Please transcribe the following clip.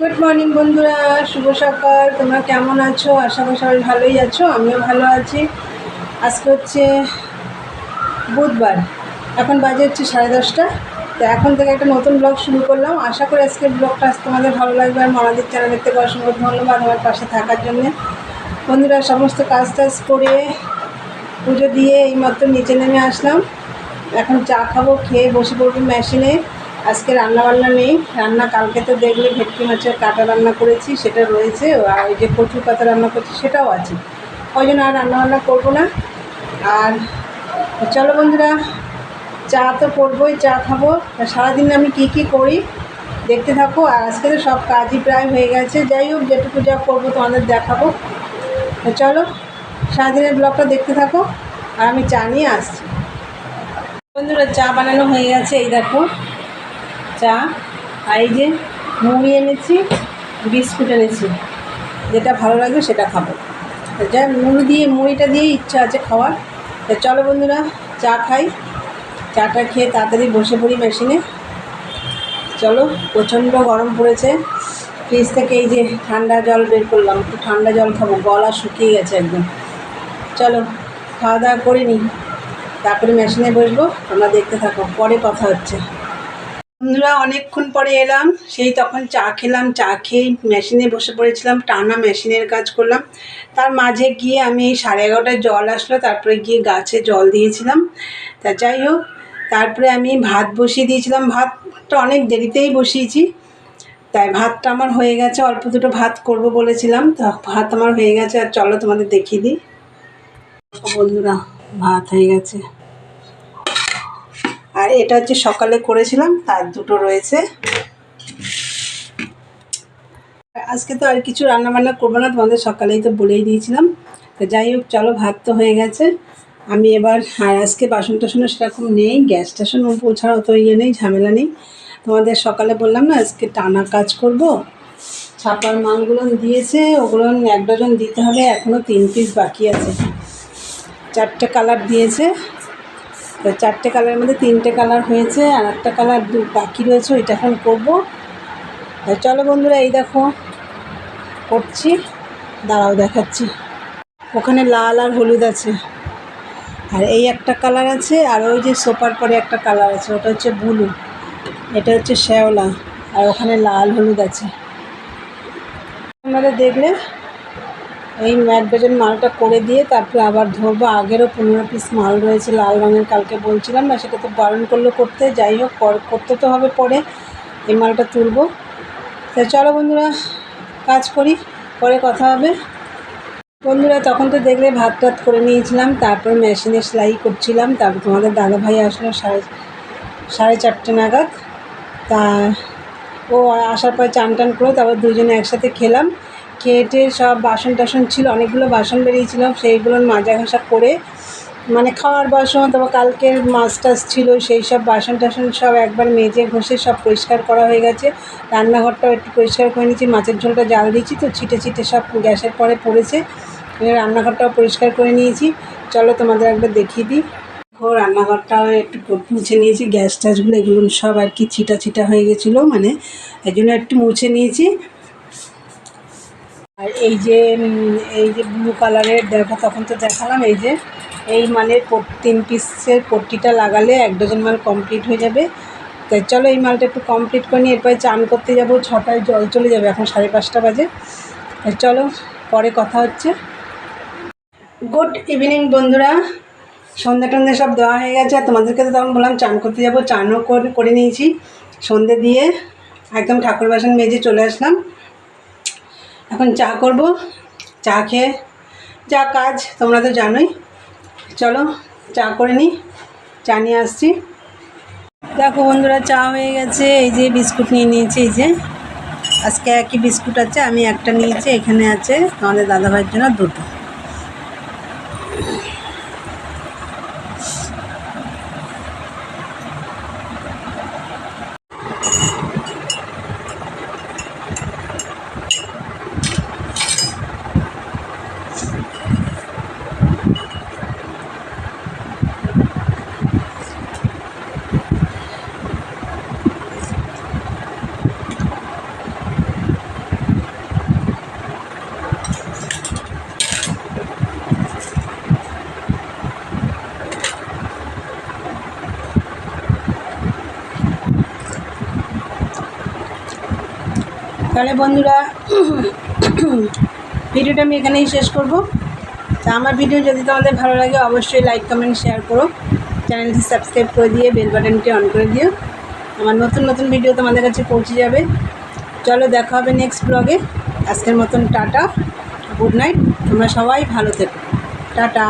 Good morning বন্ধুরা। শুভ সকাল। তোমরা কেমন আছো? আশা করি সবাই ভালোই আছো। আমিও ভালো আছি। আজকে হচ্ছে বুধবার। এখন বাজে হচ্ছে সাড়ে দশটা। তো এখন থেকে একটা নতুন ব্লগ শুরু করলাম। আশা করি আজকের ব্লগটা আজ তোমাদের ভালো লাগবে আর মনাদের চ্যানেলের থেকে অসংখ্য ধন্যবাদ আমার পাশে থাকার জন্যে। বন্ধুরা, সমস্ত কাজ টাজ করে পুজো দিয়ে এইমাত্র নিচে নেমে আসলাম। এখন চা খাব, খেয়ে বসে পড়ব মেশিনে আজকে রান্না বান্না নেই। রান্না কালকে তো দেখলে ভেটকি মাছের কাটা রান্না করেছি, সেটা রয়েছে। আর ওই যে কচুর পাতা রান্না করছি, সেটাও আছে। ওই জন্য আর রান্না বান্না করব না। আর চলো বন্ধুরা, চা তো করবোই, চা খাব। সারাদিন আমি কী কী করি দেখতে থাকো। আর আজকে তো সব কাজই প্রায় হয়ে গেছে। যাই হোক, যেটুকু যা করব তোমাদের দেখাবো। চলো, সারাদিনের ব্লগটা দেখতে থাকো। আর আমি চা নিয়ে আসছি। বন্ধুরা, চা বানানো হয়ে গেছে, এই দেখো। চা, আর এই যে মুড়ি এনেছি, বিস্কুট এনেছি। যেটা ভালো লাগবে সেটা খাব। যা মুড়ি দিয়ে, মুড়িটা দিয়ে ইচ্ছা আছে খাওয়ার। তো চলো বন্ধুরা, চা খাই। চাটা খেয়ে তাড়াতাড়ি বসে পড়ি মেশিনে। চলো, প্রচণ্ড গরম পড়েছে। ফ্রিজ থেকে এই যে ঠান্ডা জল বের করলাম। একটু ঠান্ডা জল খাব, গলা শুকিয়ে গেছে একদম। চলো, খাওয়া দাওয়া করে নিই। তারপরে মেশিনে বসবো, তোমরা দেখতে থাকো। পরে কথা হচ্ছে। বন্ধুরা, অনেকক্ষণ পরে এলাম। সেই তখন চা খেলাম, চা খেয়ে মেশিনে বসে পড়েছিলাম, টানা মেশিনের কাজ করলাম। তার মাঝে গিয়ে আমি এই সাড়ে এগারোটায় জল আসলো, তারপরে গিয়ে গাছে জল দিয়েছিলাম। তা যাই হোক, তারপরে আমি ভাত বসিয়ে দিয়েছিলাম। ভাতটা অনেক দেরিতেই বসিয়েছি। তাই ভাতটা আমার হয়ে গেছে, অল্প দুটো ভাত করব বলেছিলাম। তা ভাত আমার হয়ে গেছে, আর চলো তোমাদের দেখিয়ে দিই। বন্ধুরা, ভাত হয়ে গেছে। আর এটা হচ্ছে সকালে করেছিলাম, তার দুটো রয়েছে। আজকে তো আর কিছু রান্না বান্না করব না, তোমাদের সকালেই তো বলেই দিয়েছিলাম। তো যাই হোক, চলো, ভাত তো হয়ে গেছে। আমি এবার, আর আজকে বাসন টাসনও সেরকম নেই, গ্যাস টাসন ছাড়া অত ইয়ে নেই, ঝামেলা নেই। তোমাদের সকালে বললাম না, আজকে টানা কাজ করব। ছাপার মালগুলো দিয়েছে, ওগুলো এক ডজন দিতে হবে এখনও তিন পিস বাকি আছে। চারটে কালার দিয়েছে। তো চারটে কালারের মধ্যে তিনটে কালার হয়েছে আর একটা কালার দু বাকি রয়েছে, ওইটা এখন করব। চলো বন্ধুরা, এই দেখো, করছি। দাঁড়াও, দেখাচ্ছি। ওখানে লাল আর হলুদ আছে। আর এই একটা কালার আছে, আর ওই যে সোপার পরে একটা কালার আছে, ওটা হচ্ছে ব্লু। এটা হচ্ছে শ্যাওলা, আর ওখানে লাল হলুদ আছে। আপনারা দেখলে এই এক ডজন মালটা করে দিয়ে তারপরে আবার ধরবো। আগেরও পনেরো পিস মাল রয়েছে, লাল রঙের কালকে বলছিলাম না, সেটা তো বারণ করল করতে। যাই হোক করতে তো হবে পরে। এই মালটা তুলবো। তো চলো বন্ধুরা, কাজ করি, পরে কথা হবে। বন্ধুরা, তখন তো দেখলে ভাত টাত করে নিয়েছিলাম, তারপর মেশিনে সেলাই করছিলাম। তারপর তোমাদের দাদাভাই আসলো সাড়ে সাড়ে চারটে নাগাদ। তা ও আসার পর চান টান করে তারপর দুজনে একসাথে খেলাম। খেয়ে সব বাসন টাসন ছিল, অনেকগুলো বাসন বেরিয়েছিলাম, সেইগুলোর মাজা ঘষা করে মানে খাওয়ার বাসন, তারপর কালকের মাছ টাছ ছিল, সেই সব বাসন টাসন সব একবার মেজে ঘষে সব পরিষ্কার করা হয়ে গেছে। রান্নাঘরটাও একটু পরিষ্কার করে নিয়েছি, মাছের ঝোলটা জাল দিয়েছি তো, ছিটে ছিটে সব গ্যাসের পরে পড়েছে রান্নাঘরটাও পরিষ্কার করে নিয়েছি। চলো তোমাদের একবার দেখিয়ে দিই। ও রান্নাঘরটাও একটু মুছে নিয়েছি, গ্যাস ট্যাসগুলো এগুলো সব আর কি ছিটা ছিটা হয়ে গেছিল মানে এই জন্য একটু মুছে নিয়েছি। আর এই যে এই যে ব্লু কালারের দেখো, তখন তো দেখালাম, এই যে, এই মালের তিন পিসের পট্টিটা লাগালে এক ডজন মাল কমপ্লিট হয়ে যাবে। তাই চলো এই মালটা একটু কমপ্লিট করে নিয়ে এরপরে চান করতে যাব, ছটায় জল চলে যাবে, এখন সাড়ে পাঁচটা বাজে। তাই চলো, পরে কথা হচ্ছে। গুড ইভিনিং বন্ধুরা। সন্ধ্যে টন্ধে সব দেওয়া হয়ে গেছে, আর তোমাদেরকে তো তখন বললাম চান করতে যাব, চানও করে করে নিয়েছি। সন্ধে দিয়ে একদম ঠাকুর বাসন মেজে চলে আসলাম। এখন চা করব, চা খেয়ে যা কাজ তোমরা তো জানোই। চলো চা করে নিই চা নিয়ে আসছি। দেখো বন্ধুরা, চা হয়ে গেছে, এই যে বিস্কুট নিয়ে নিয়েছি, এই যে। আজকে একই বিস্কুট আছে, আমি একটা নিয়েছি, এখানে আছে আমাদের দাদাভাইয়ের জন্য দুটো। তাহলে বন্ধুরা, ভিডিওটা আমি এখানেই শেষ করব। তা আমার ভিডিও যদি তোমাদের ভালো লাগে, অবশ্যই লাইক কমেন্ট শেয়ার করো। চ্যানেলটি সাবস্ক্রাইব করে দিয়ে বেল বাটনটি অন করে দিও। আমার নতুন নতুন ভিডিও তোমাদের কাছে পৌঁছে যাবে। চলো দেখা হবে নেক্সট ব্লগে আজকের মতন টাটা গুড নাইট তোমরা সবাই ভালো থেকো। টাটা।